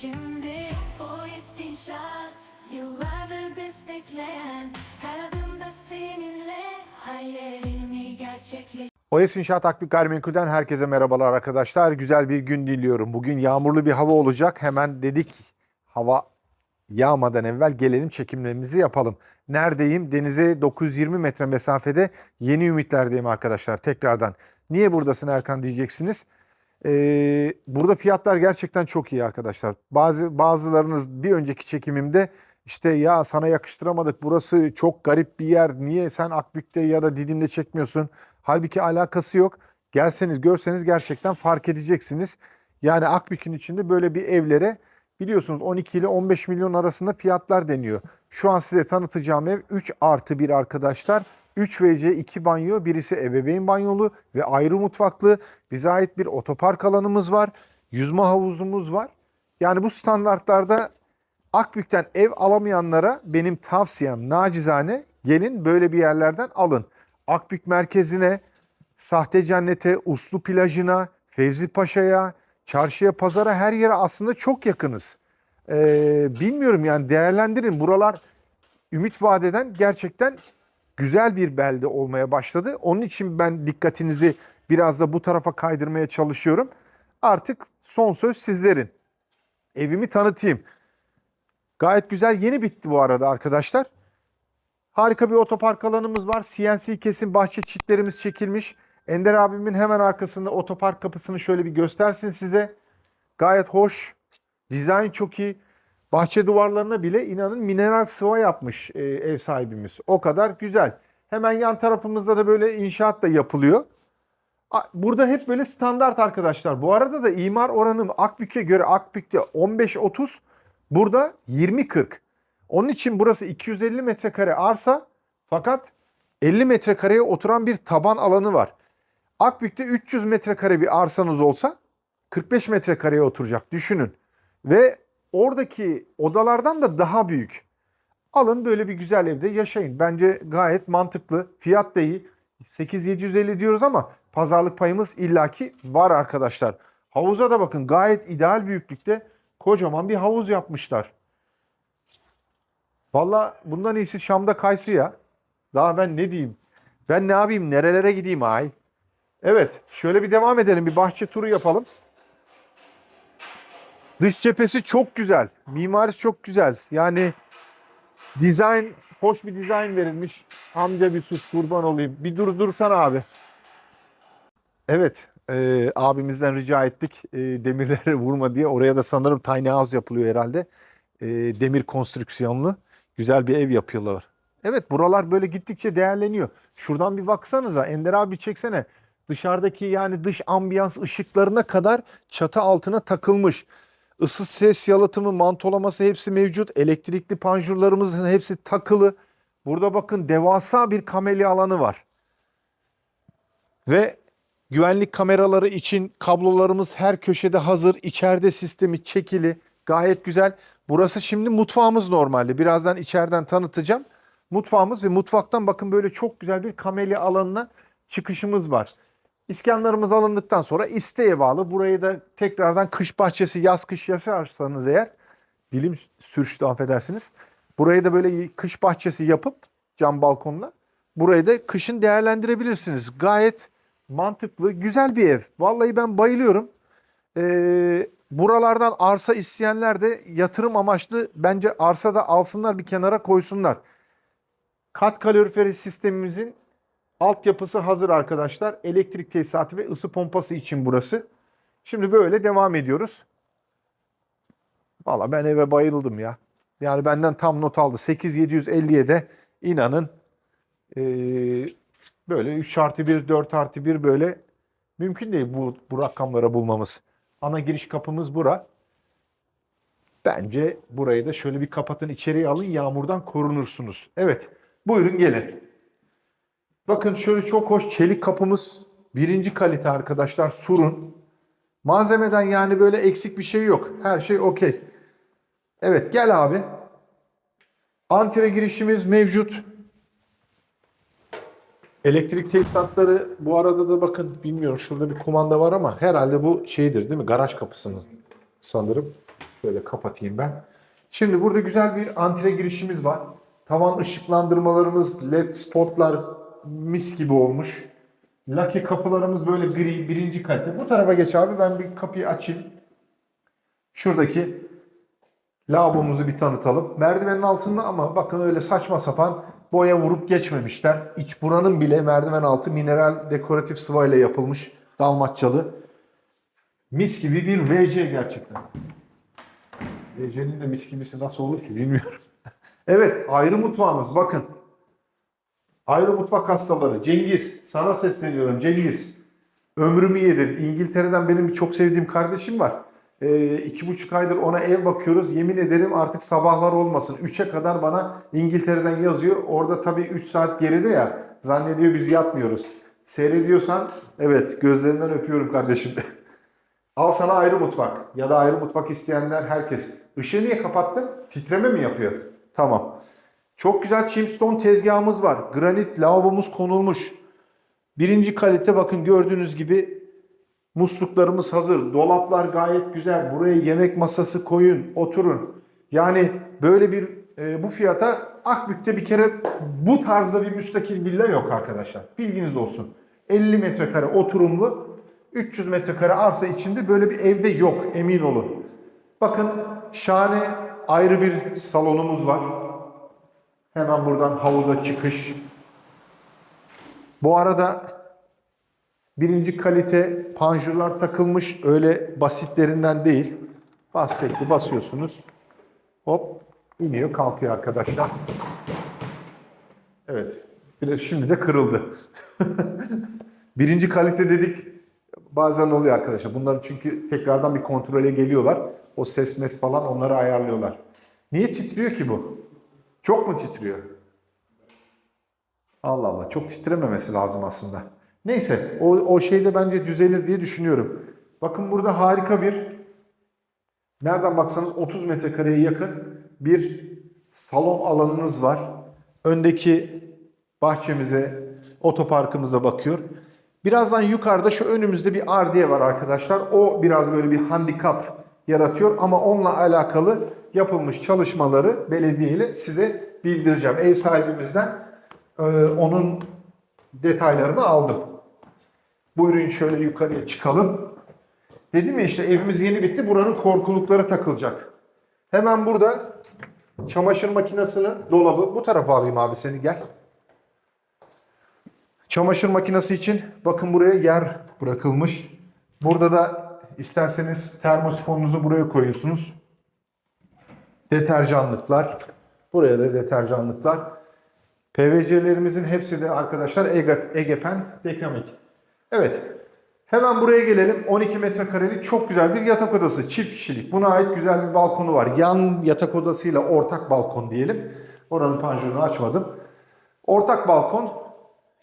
şimdi Polis İnşaat Yıllardır destekleyen Her adımda seninle Hayallerini gerçekleştiren OES İnşaat Akbük Gayrimenkul'den herkese merhabalar arkadaşlar. Güzel bir gün diliyorum. Bugün yağmurlu bir hava olacak. Hemen dedik hava yağmadan evvel gelelim çekimlerimizi yapalım. Neredeyim? Denize 920 metre mesafede Yeni Ümitler'deyim arkadaşlar tekrardan. Niye buradasın Erkan diyeceksiniz. Burada fiyatlar gerçekten çok iyi arkadaşlar. Bazı Bazılarınız bir önceki çekimimde işte ya sana yakıştıramadık burası çok garip bir yer. Niye sen Akbük'te ya da Didim'de çekmiyorsun? Halbuki alakası yok. Gelseniz görseniz gerçekten fark edeceksiniz. Yani Akbük'ün içinde böyle bir evlere biliyorsunuz 12 ile 15 milyon arasında fiyatlar deniyor. Şu an size tanıtacağım ev 3 artı 1 arkadaşlar. 3 WC 2 banyo, birisi ebeveyn banyolu ve ayrı mutfaklı. Bize ait bir otopark alanımız var. Yüzme havuzumuz var. Yani bu standartlarda Akbük'ten ev alamayanlara benim tavsiyem nacizane gelin böyle bir yerlerden alın. Akbük merkezine, Sahte Cennet'e, Uslu plajına, Fevzi Paşa'ya, çarşıya, pazara her yere aslında çok yakınız. Ee, bilmiyorum yani değerlendirin. Buralar ümit vadeden gerçekten güzel bir belde olmaya başladı. Onun için ben dikkatinizi biraz da bu tarafa kaydırmaya çalışıyorum. Artık son söz sizlerin. Evimi tanıtayım. Gayet güzel yeni bitti bu arada arkadaşlar. Harika bir otopark alanımız var. CNC kesim bahçe çitlerimiz çekilmiş. Ender abimin hemen arkasında otopark kapısını şöyle bir göstersin size. Gayet hoş. Dizayn çok iyi. Bahçe duvarlarına bile inanın mineral sıva yapmış e, ev sahibimiz. O kadar güzel. Hemen yan tarafımızda da böyle inşaat da yapılıyor. Burada hep böyle standart arkadaşlar. Bu arada da imar oranım Akbük'e göre Akbük'te 15-30, burada 20-40. Onun için burası 250 metrekare arsa fakat 50 metrekareye oturan bir taban alanı var. Akbük'te 300 metrekare bir arsanız olsa 45 metrekareye oturacak düşünün. Ve oradaki odalardan da daha büyük. Alın böyle bir güzel evde yaşayın. Bence gayet mantıklı. Fiyat da iyi. 8750 diyoruz ama pazarlık payımız illaki var arkadaşlar. Havuza da bakın gayet ideal büyüklükte kocaman bir havuz yapmışlar. Valla bundan iyisi Şam'da kaysı ya. Daha ben ne diyeyim? Ben ne yapayım? Nerelere gideyim ay? Evet, şöyle bir devam edelim. Bir bahçe turu yapalım. Dış cephesi çok güzel. Mimarisi çok güzel. Yani dizayn, hoş bir dizayn verilmiş. Amca bir sus kurban olayım. Bir dur dursan abi. Evet, e, abimizden rica ettik e, demirleri vurma diye. Oraya da sanırım tiny house yapılıyor herhalde. E, demir konstrüksiyonlu. Güzel bir ev yapıyorlar. Evet buralar böyle gittikçe değerleniyor. Şuradan bir baksanıza Ender abi çeksene. Dışarıdaki yani dış ambiyans ışıklarına kadar çatı altına takılmış. Isı ses yalıtımı, mantolaması hepsi mevcut. Elektrikli panjurlarımızın hepsi takılı. Burada bakın devasa bir kamelya alanı var. Ve güvenlik kameraları için kablolarımız her köşede hazır. İçeride sistemi çekili. Gayet güzel. Burası şimdi mutfağımız normalde. Birazdan içeriden tanıtacağım. Mutfağımız ve mutfaktan bakın böyle çok güzel bir kamelya alanına çıkışımız var. İskanlarımız alındıktan sonra isteğe bağlı. Burayı da tekrardan kış bahçesi yaz kış yaşarsanız eğer dilim sürçtü affedersiniz. Burayı da böyle kış bahçesi yapıp cam balkonla burayı da kışın değerlendirebilirsiniz. Gayet mantıklı, güzel bir ev. Vallahi ben bayılıyorum. Ee, buralardan arsa isteyenler de yatırım amaçlı bence arsa da alsınlar bir kenara koysunlar. Kat kaloriferi sistemimizin altyapısı hazır arkadaşlar. Elektrik tesisatı ve ısı pompası için burası. Şimdi böyle devam ediyoruz. Valla ben eve bayıldım ya. Yani benden tam not aldı. 8750'ye de inanın eee, böyle 3 artı 1, 4 artı 1 böyle mümkün değil bu, bu rakamlara bulmamız. Ana giriş kapımız bura. Bence burayı da şöyle bir kapatın içeriye alın yağmurdan korunursunuz. Evet buyurun gelin. Bakın şöyle çok hoş çelik kapımız. Birinci kalite arkadaşlar surun. Malzemeden yani böyle eksik bir şey yok. Her şey okey. Evet gel abi. Antre girişimiz mevcut. Elektrik tesisatları bu arada da bakın bilmiyorum şurada bir kumanda var ama herhalde bu şeydir değil mi? Garaj kapısının sanırım. Şöyle kapatayım ben. Şimdi burada güzel bir antre girişimiz var. Tavan ışıklandırmalarımız, led spotlar mis gibi olmuş. Lucky kapılarımız böyle gri, birinci kalite. Bu tarafa geç abi ben bir kapıyı açayım. Şuradaki lavabomuzu bir tanıtalım. Merdivenin altında ama bakın öyle saçma sapan boya vurup geçmemişler. İç buranın bile merdiven altı mineral dekoratif sıvayla yapılmış dalmatçalı. Mis gibi bir VC gerçekten. VC'nin de mis gibisi nasıl olur ki bilmiyorum. evet ayrı mutfağımız bakın. Ayrı mutfak hastaları. Cengiz sana sesleniyorum Cengiz. Ömrümü yedin. İngiltere'den benim bir çok sevdiğim kardeşim var. Ee, iki buçuk aydır ona ev bakıyoruz. Yemin ederim artık sabahlar olmasın. Üçe kadar bana İngiltere'den yazıyor. Orada tabii 3 saat geride ya. Zannediyor biz yatmıyoruz. Seyrediyorsan evet gözlerinden öpüyorum kardeşim. Al sana ayrı mutfak. Ya da ayrı mutfak isteyenler herkes. Işığı niye kapattın? Titreme mi yapıyor? Tamam. Çok güzel chimstone tezgahımız var. Granit lavabomuz konulmuş. Birinci kalite bakın gördüğünüz gibi musluklarımız hazır. Dolaplar gayet güzel. Buraya yemek masası koyun, oturun. Yani böyle bir e, bu fiyata Akbük'te bir kere bu tarzda bir müstakil villa yok arkadaşlar. Bilginiz olsun. 50 metrekare oturumlu 300 metrekare arsa içinde böyle bir evde yok emin olun. Bakın şahane ayrı bir salonumuz var. Hemen buradan havuza çıkış. Bu arada birinci kalite panjurlar takılmış. Öyle basitlerinden değil. Bas çekti basıyorsunuz. Hop iniyor kalkıyor arkadaşlar. Evet. Şimdi de kırıldı. birinci kalite dedik. Bazen oluyor arkadaşlar. Bunların çünkü tekrardan bir kontrole geliyorlar. O ses mes falan onları ayarlıyorlar. Niye titriyor ki bu? Çok mu titriyor? Allah Allah. Çok titrememesi lazım aslında. Neyse. O, o şeyde bence düzelir diye düşünüyorum. Bakın burada harika bir nereden baksanız 30 metrekareye yakın bir salon alanınız var. Öndeki bahçemize, otoparkımıza bakıyor. Birazdan yukarıda şu önümüzde bir ardiye var arkadaşlar. O biraz böyle bir handikap yaratıyor ama onunla alakalı yapılmış çalışmaları belediye ile size bildireceğim. Ev sahibimizden e, onun detaylarını aldım. Buyurun şöyle yukarıya çıkalım. Dedim ya işte evimiz yeni bitti. Buranın korkulukları takılacak. Hemen burada çamaşır makinesini, dolabı bu tarafa alayım abi seni gel. Çamaşır makinesi için bakın buraya yer bırakılmış. Burada da isterseniz termosifonunuzu buraya koyuyorsunuz. Deterjanlıklar. Buraya da deterjanlıklar. PVC'lerimizin hepsi de arkadaşlar Ege, Egepen Dekramik. Evet. Hemen buraya gelelim. 12 metrekarelik çok güzel bir yatak odası. Çift kişilik. Buna ait güzel bir balkonu var. Yan yatak odasıyla ortak balkon diyelim. Oranın panjurunu açmadım. Ortak balkon.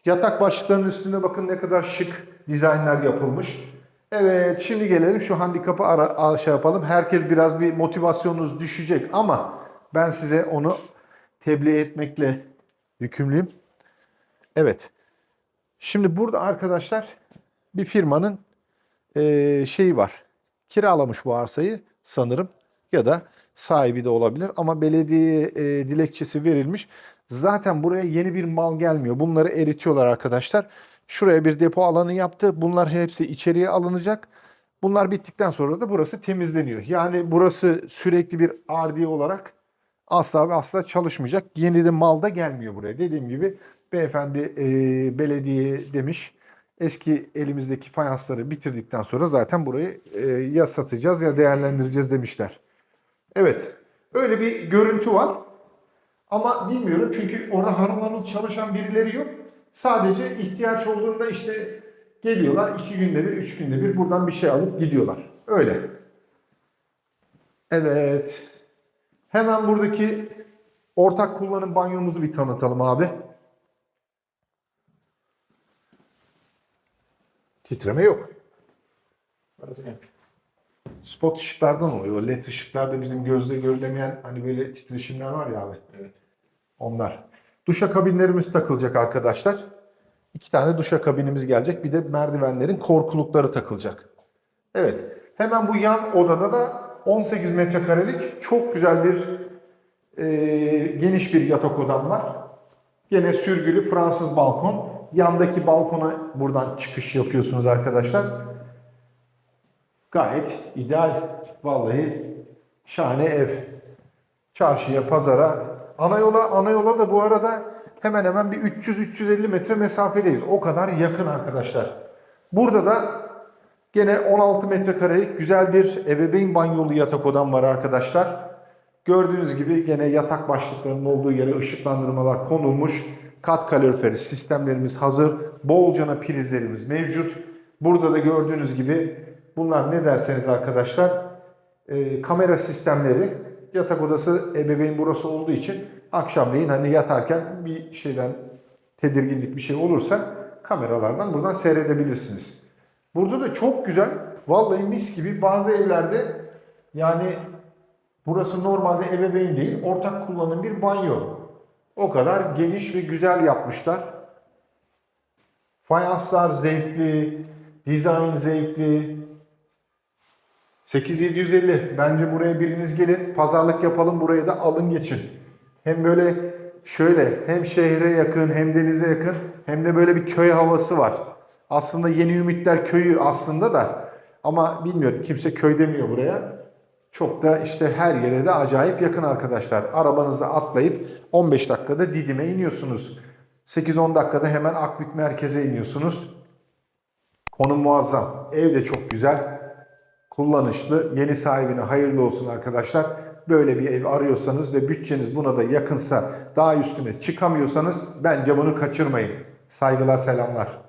Yatak başlıklarının üstünde bakın ne kadar şık dizaynlar yapılmış. Evet şimdi gelelim şu handikapı ara, şey yapalım. Herkes biraz bir motivasyonunuz düşecek ama ben size onu tebliğ etmekle yükümlüyüm. Evet. Şimdi burada arkadaşlar bir firmanın eee, şeyi var. Kiralamış bu arsayı sanırım ya da sahibi de olabilir ama belediye eee, dilekçesi verilmiş. Zaten buraya yeni bir mal gelmiyor. Bunları eritiyorlar arkadaşlar. Şuraya bir depo alanı yaptı. Bunlar hepsi içeriye alınacak. Bunlar bittikten sonra da burası temizleniyor. Yani burası sürekli bir ardiye olarak asla ve asla çalışmayacak. Yeni de mal da gelmiyor buraya. Dediğim gibi beyefendi eee, belediye demiş. Eski elimizdeki fayansları bitirdikten sonra zaten burayı eee, ya satacağız ya değerlendireceğiz demişler. Evet. Öyle bir görüntü var. Ama bilmiyorum çünkü orada hanım hanım çalışan birileri yok. Sadece ihtiyaç olduğunda işte geliyorlar iki günde bir, üç günde bir buradan bir şey alıp gidiyorlar. Öyle. Evet. Hemen buradaki ortak kullanım banyomuzu bir tanıtalım abi. Titreme yok. Spot ışıklardan oluyor. LED ışıklarda bizim gözle görülemeyen hani böyle titreşimler var ya abi. Evet. Onlar. Duşa kabinlerimiz takılacak arkadaşlar. İki tane duşa kabinimiz gelecek. Bir de merdivenlerin korkulukları takılacak. Evet. Hemen bu yan odada da 18 metrekarelik çok güzel bir e, geniş bir yatak odam var. Yine sürgülü Fransız balkon. Yandaki balkona buradan çıkış yapıyorsunuz arkadaşlar. Gayet ideal. Vallahi şahane ev. Çarşıya, pazara, ana yola, ana yola da bu arada hemen hemen bir 300-350 metre mesafedeyiz. O kadar yakın arkadaşlar. Burada da gene 16 metrekarelik güzel bir ebeveyn banyolu yatak odam var arkadaşlar. Gördüğünüz gibi gene yatak başlıklarının olduğu yere ışıklandırmalar konulmuş. Kat kaloriferi sistemlerimiz hazır. Bolcana prizlerimiz mevcut. Burada da gördüğünüz gibi bunlar ne derseniz arkadaşlar e, kamera sistemleri yatak odası ebeveyn burası olduğu için akşamleyin hani yatarken bir şeyden tedirginlik bir şey olursa kameralardan buradan seyredebilirsiniz. Burada da çok güzel vallahi mis gibi bazı evlerde yani burası normalde ebeveyn değil ortak kullanım bir banyo. O kadar geniş ve güzel yapmışlar. Fayanslar zevkli, dizayn zevkli, 8750. Bence buraya biriniz gelin. Pazarlık yapalım. Burayı da alın geçin. Hem böyle şöyle hem şehre yakın hem denize yakın hem de böyle bir köy havası var. Aslında Yeni Ümitler köyü aslında da ama bilmiyorum kimse köy demiyor buraya. Çok da işte her yere de acayip yakın arkadaşlar. Arabanızda atlayıp 15 dakikada Didim'e iniyorsunuz. 8-10 dakikada hemen Akbük merkeze iniyorsunuz. Konum muazzam. Ev de çok güzel kullanışlı, yeni sahibine hayırlı olsun arkadaşlar. Böyle bir ev arıyorsanız ve bütçeniz buna da yakınsa, daha üstüne çıkamıyorsanız bence bunu kaçırmayın. Saygılar, selamlar.